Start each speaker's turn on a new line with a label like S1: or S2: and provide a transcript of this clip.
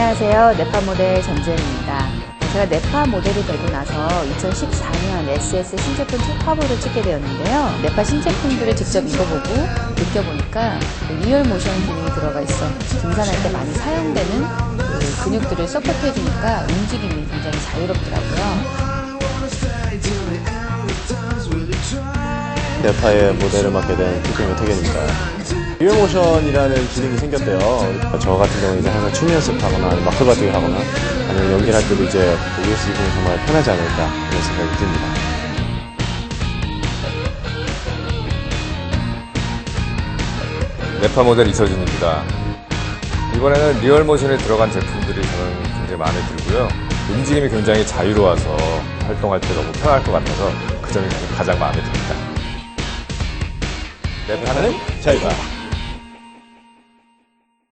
S1: 안녕하세요. 네파 모델 전주현입니다. 제가 네파 모델이 되고 나서 2014년 SS 신제품 첫 화보를 찍게 되었는데요. 네파 신제품들을 직접 입어보고 느껴보니까 그 리얼 모션 기능이 들어가 있어 등산할 때 많이 사용되는 그 근육들을 서포트해주니까 움직임이 굉장히 자유롭더라고요.
S2: 네파의 모델을 맡게 된 김태균 태균입니다. 리얼모션이라는 기능이 생겼대요. 저 같은 경우는 이제 항상 춤 연습하거나 아니면 마크바디를 하거나 아니면 연기를 할 때도 이제 US 입으면 정말 편하지 않을까 그런 생각이 듭니다.
S3: 네파 모델 이서진입니다. 이번에는 리얼 모션에 들어간 제품들이 저는 굉장히 마음에 들고요. 움직임이 굉장히 자유로워서 활동할 때 너무 편할 것 같아서 그 점이 가장 마음에 듭니다. 네파는
S2: 자유가.